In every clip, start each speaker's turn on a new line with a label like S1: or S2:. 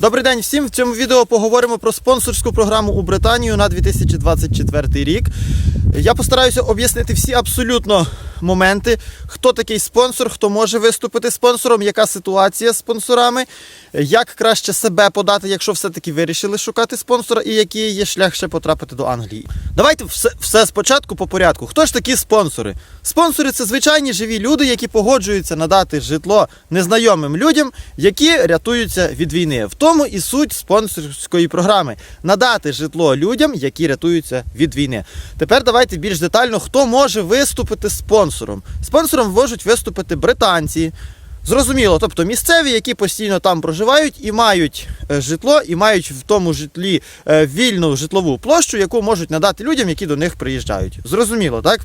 S1: Добрий день всім. В цьому відео поговоримо про спонсорську програму у Британію на 2024 рік. Я постараюся об'яснити всі абсолютно моменти, хто такий спонсор, хто може виступити спонсором, яка ситуація з спонсорами, як краще себе подати, якщо все-таки вирішили шукати спонсора, і який є шлях ще потрапити до Англії. Давайте все, все спочатку по порядку. Хто ж такі спонсори? Спонсори це звичайні живі люди, які погоджуються надати житло незнайомим людям, які рятуються від війни. В тому і суть спонсорської програми надати житло людям, які рятуються від війни. Тепер давайте більш детально, хто може виступити спонсором. Спонсором можуть виступити британці. Зрозуміло, тобто місцеві, які постійно там проживають і мають е, житло, і мають в тому житлі е, вільну житлову площу, яку можуть надати людям, які до них приїжджають. Зрозуміло, так?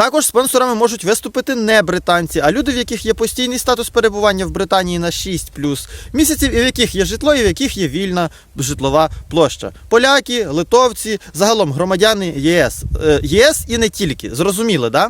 S1: Також спонсорами можуть виступити не британці, а люди, в яких є постійний статус перебування в Британії на 6 плюс місяців, і в яких є житло, і в яких є вільна житлова площа. Поляки, литовці, загалом громадяни ЄС. Е, ЄС і не тільки. Зрозуміли, да?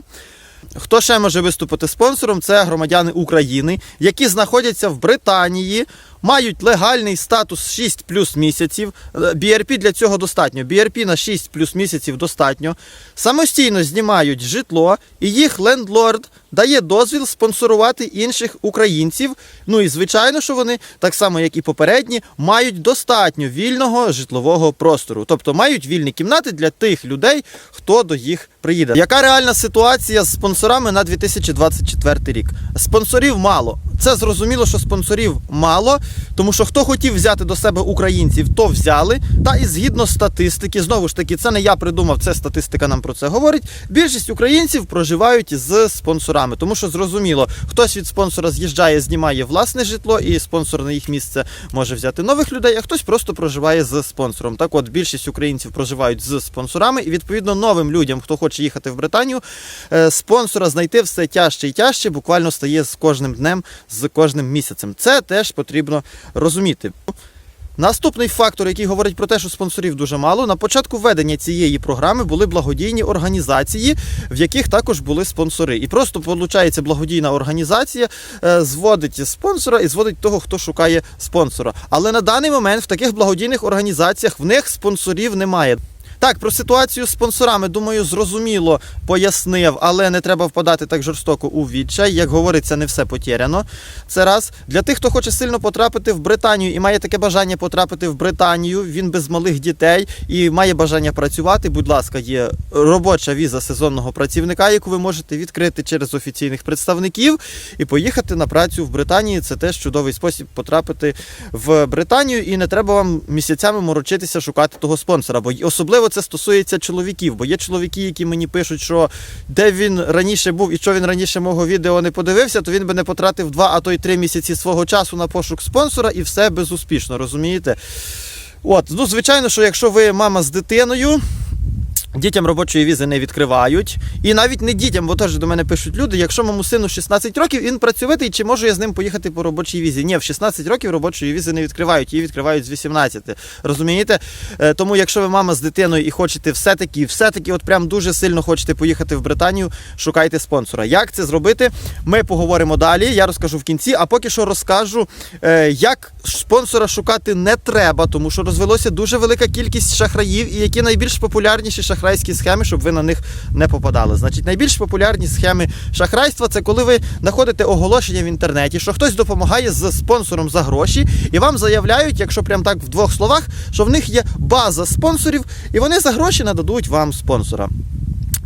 S1: Хто ще може виступити спонсором? Це громадяни України, які знаходяться в Британії, мають легальний статус 6 плюс місяців. Е, BRP для цього достатньо. BRP на 6 плюс місяців достатньо. Самостійно знімають житло, і їх лендлорд дає дозвіл спонсорувати інших українців. Ну і звичайно, що вони, так само як і попередні, мають достатньо вільного житлового простору. Тобто мають вільні кімнати для тих людей, хто до їх приїде. Яка реальна ситуація з спонсорами на 2024 рік? Спонсорів мало. Це зрозуміло, що спонсорів мало, тому що хто хотів взяти до себе українців, то взяли. Та і згідно статистики, знову ж таки, це не я придумав, це статистика нам про це говорить. Більшість українців проживають з спонсорами, тому що зрозуміло, хтось від спонсора з'їжджає, знімає власне житло, і спонсор на їх місце може взяти нових людей, а хтось просто проживає з спонсором. Так от більшість українців проживають з спонсорами, і відповідно новим людям, хто хоче їхати в Британію, е, спонсора знайти все тяжче і тяжче, буквально стає з кожним днем, з кожним місяцем. Це теж потрібно розуміти. Наступний фактор, який говорить про те, що спонсорів дуже мало, на початку введення цієї програми були благодійні організації, в яких також були спонсори. І просто виходить, благодійна організація е, зводить спонсора і зводить того, хто шукає спонсора. Але на даний момент в таких благодійних організаціях в них спонсорів немає. Так, про ситуацію з спонсорами, думаю, зрозуміло пояснив, але не треба впадати так жорстоко у відчай. Як говориться, не все потеряно. Це раз. Для тих, хто хоче сильно потрапити в Британію і має таке бажання потрапити в Британію, він без малих дітей і має бажання працювати. Будь ласка, є робоча віза сезонного працівника, яку ви можете відкрити через офіційних представників і поїхати на працю в Британії. Це теж чудовий спосіб потрапити в Британію, і не треба вам місяцями морочитися шукати того спонсора. Бо особливо це стосується чоловіків, бо є чоловіки, які мені пишуть, що де він раніше був і що він раніше мого відео не подивився, то він би не потратив два, а то й три місяці свого часу на пошук спонсора, і все безуспішно, розумієте? От, ну звичайно, що якщо ви мама з дитиною. Дітям робочої візи не відкривають. І навіть не дітям, бо теж до мене пишуть люди, якщо моєму сину 16 років, він працьовитий, чи можу я з ним поїхати по робочій візі? Ні, в 16 років робочої візи не відкривають, її відкривають з 18. Розумієте? Е, Тому, якщо ви мама з дитиною і хочете все-таки, все-таки, от прям дуже сильно хочете поїхати в Британію, шукайте спонсора. Як це зробити? Ми поговоримо далі. Я розкажу в кінці, а поки що розкажу, е, як спонсора шукати не треба, тому що розвелося дуже велика кількість шахраїв, і які найбільш популярніші шахрайські схеми, щоб ви на них не попадали. Значить, найбільш популярні схеми шахрайства це коли ви знаходите оголошення в інтернеті, що хтось допомагає з спонсором за гроші, і вам заявляють, якщо прям так в двох словах, що в них є база спонсорів, і вони за гроші нададуть вам спонсора.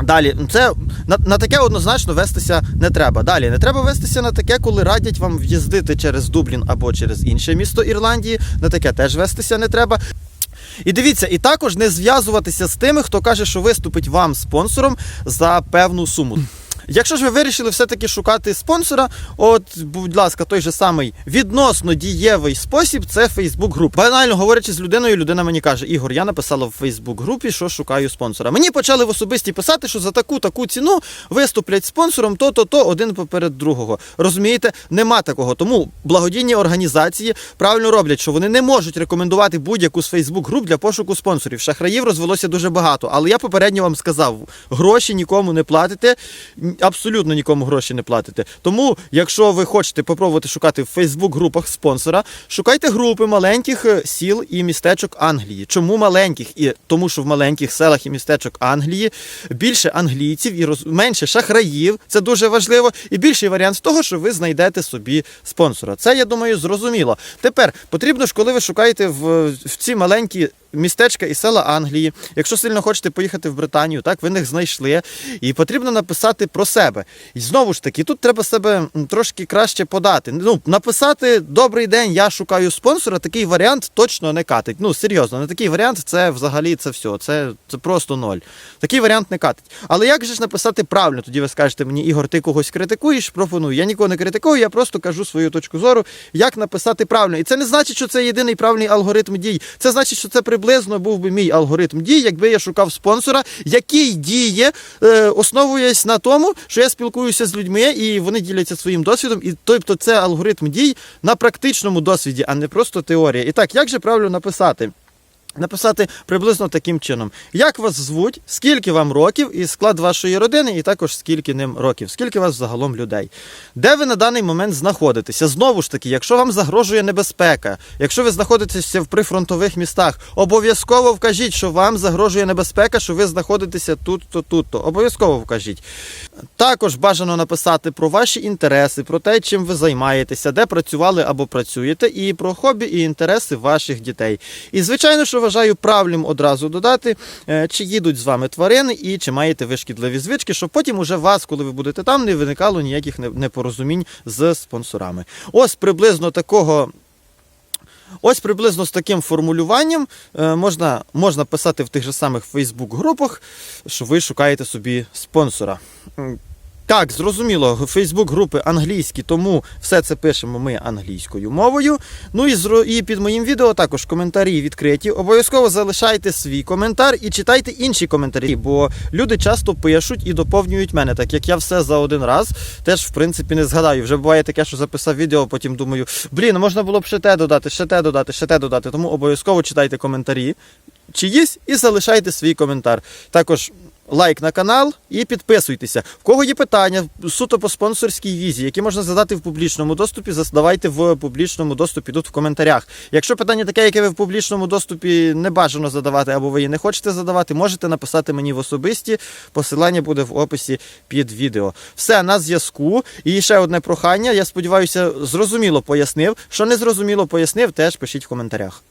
S1: Далі, це на, на таке однозначно вестися не треба. Далі не треба вестися на таке, коли радять вам в'їздити через Дублін або через інше місто Ірландії. На таке теж вестися не треба. І дивіться, і також не зв'язуватися з тими, хто каже, що виступить вам спонсором за певну суму. Якщо ж ви вирішили все-таки шукати спонсора, от, будь ласка, той же самий відносно дієвий спосіб це Facebook груп. Банально говорячи з людиною, людина мені каже: Ігор, я написала в Facebook групі, що шукаю спонсора. Мені почали в особисті писати, що за таку таку ціну виступлять спонсором то-то, то один поперед другого. Розумієте, нема такого. Тому благодійні організації правильно роблять, що вони не можуть рекомендувати будь-яку з Facebook груп для пошуку спонсорів. Шахраїв розвелося дуже багато. Але я попередньо вам сказав: гроші нікому не платите абсолютно нікому гроші не платите. Тому, якщо ви хочете попробувати шукати в Фейсбук-групах спонсора, шукайте групи маленьких е, сіл і містечок Англії. Чому маленьких? І тому, що в маленьких селах і містечок Англії більше англійців і роз... менше шахраїв. Це дуже важливо. І більший варіант того, що ви знайдете собі спонсора. Це я думаю зрозуміло. Тепер потрібно ж, коли ви шукаєте в, в ці маленькі. Містечка і села Англії. Якщо сильно хочете поїхати в Британію, так ви них знайшли, і потрібно написати про себе. І знову ж таки, тут треба себе трошки краще подати. Ну, написати Добрий день, я шукаю спонсора. Такий варіант точно не катить. Ну серйозно, не такий варіант це взагалі це все. Це, це просто ноль. Такий варіант не катить. Але як же ж написати правильно? Тоді ви скажете мені, Ігор, ти когось критикуєш? Пропоную. Я нікого не критикую, я просто кажу свою точку зору, як написати правильно. І це не значить, що це єдиний правильний алгоритм дій. Це значить, що це приблизно був би мій алгоритм дій, якби я шукав спонсора, який діє, е, основуясь на тому, що я спілкуюся з людьми і вони діляться своїм досвідом. І тобто це алгоритм дій на практичному досвіді, а не просто теорія. І так, як же правильно написати? Написати приблизно таким чином: як вас звуть, скільки вам років, і склад вашої родини, і також скільки ним років, скільки вас загалом людей. Де ви на даний момент знаходитеся? Знову ж таки, якщо вам загрожує небезпека, якщо ви знаходитеся в прифронтових містах, обов'язково вкажіть, що вам загрожує небезпека, що ви знаходитеся тут-то, тут-то. Обов'язково вкажіть. Також бажано написати про ваші інтереси, про те, чим ви займаєтеся, де працювали або працюєте, і про хобі і інтереси ваших дітей. І звичайно, що вважаю правильним одразу додати, е, чи їдуть з вами тварини і чи маєте ви шкідливі звички, щоб потім уже вас, коли ви будете там, не виникало ніяких непорозумінь з спонсорами. Ось приблизно такого. Ось приблизно з таким формулюванням е, можна, можна писати в тих же самих Фейсбук-групах, що ви шукаєте собі спонсора. Так, зрозуміло, Фейсбук-групи англійські, тому все це пишемо ми англійською мовою. Ну і, зро- і під моїм відео також коментарі відкриті. Обов'язково залишайте свій коментар і читайте інші коментарі, бо люди часто пишуть і доповнюють мене, так як я все за один раз теж в принципі не згадаю. Вже буває таке, що записав відео, потім думаю, блін, можна було б ще те додати, ще те додати, ще те додати. Тому обов'язково читайте коментарі чиїсь і залишайте свій коментар. Також лайк на канал і підписуйтеся. В кого є питання суто по спонсорській візі, які можна задати в публічному доступі, задавайте в публічному доступі тут в коментарях. Якщо питання таке, яке ви в публічному доступі не бажано задавати, або ви її не хочете задавати, можете написати мені в особисті. Посилання буде в описі під відео. Все на зв'язку. І ще одне прохання. Я сподіваюся, зрозуміло пояснив. Що не зрозуміло пояснив, теж пишіть в коментарях.